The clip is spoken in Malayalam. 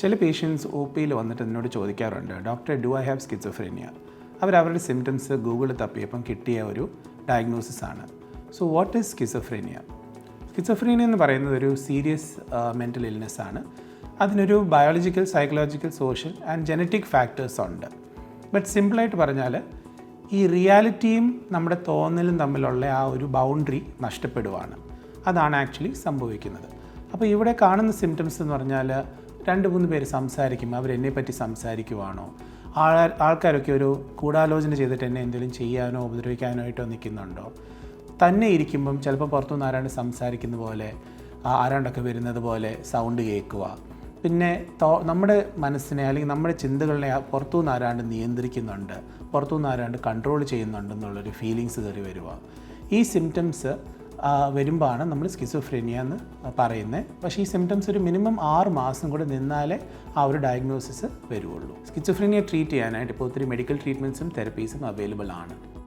ചില പേഷ്യൻസ് ഒ പിയിൽ വന്നിട്ട് എന്നോട് ചോദിക്കാറുണ്ട് doctor do I have schizophrenia അവരുടെ സിംറ്റംസ് ഗൂഗിളിൽ തപ്പിയപ്പം കിട്ടിയ ഒരു ഡയഗ്നോസിസ് ആണ്. So what is schizophrenia schizophrenia എന്ന് പറയുന്നത് ഒരു സീരിയസ് മെന്റൽ ഇൽനെസ് ആണ്. അതിനൊരു biological psychological social and genetic factors ഉണ്ട്. ബട്ട് സിമ്പിളായിട്ട് പറഞ്ഞാൽ ഈ റിയാലിറ്റിയും നമ്മുടെ തോന്നലും തമ്മിലുള്ള ആ ഒരു ബൗണ്ടറി നഷ്ടപ്പെടുവാണ്. അതാണ് ആക്ച്വലി സംഭവിക്കുന്നത്. അപ്പോൾ ഇവിടെ കാണുന്ന സിംറ്റംസ് എന്ന് പറഞ്ഞാൽ രണ്ട് മൂന്ന് പേര് സംസാരിക്കും. അവരെന്നെ പറ്റി സംസാരിക്കുവാണോ? ആൾ ആൾക്കാരൊക്കെ ഒരു ഗൂഢാലോചന ചെയ്തിട്ട് എന്നെ എന്തെങ്കിലും ചെയ്യാനോ ഉപദ്രവിക്കാനോ ആയിട്ടോ നിൽക്കുന്നുണ്ടോ? തന്നെ ഇരിക്കുമ്പം ചിലപ്പോൾ പുറത്തുനിന്ന് ആരാണ്ട് സംസാരിക്കുന്ന പോലെ ആരാണ്ടൊക്കെ വരുന്നത് പോലെ സൗണ്ട് കേൾക്കുക. പിന്നെ നമ്മുടെ മനസ്സിനെ അല്ലെങ്കിൽ നമ്മുടെ ചിന്തകളിനെ ആ പുറത്തുനിന്ന് ആരാണ്ട് നിയന്ത്രിക്കുന്നുണ്ട് പുറത്തുനിന്ന് ആരാണ്ട് കൺട്രോൾ ചെയ്യുന്നുണ്ടെന്നുള്ളൊരു ഫീലിങ്സ് കയറി വരിക ഈ സിംറ്റംസ് വരുമ്പോഴാണ് നമ്മൾ സ്കിസോഫ്രീനിയ എന്ന് പറയുന്നത് പക്ഷേ ഈ സിംറ്റംസ് ഒരു മിനിമം ആറ് മാസം കൂടെ നിന്നാലേ ആ ഒരു ഡയഗ്നോസിസ് വരുള്ളൂ സ്കിസോഫ്രീനിയ ട്രീറ്റ് ചെയ്യാനായിട്ട് ഇപ്പോൾ ഒത്തിരി മെഡിക്കൽ ട്രീറ്റ്മെന്റ്സും തെറപ്പീസും അവൈലബിൾ ആണ്.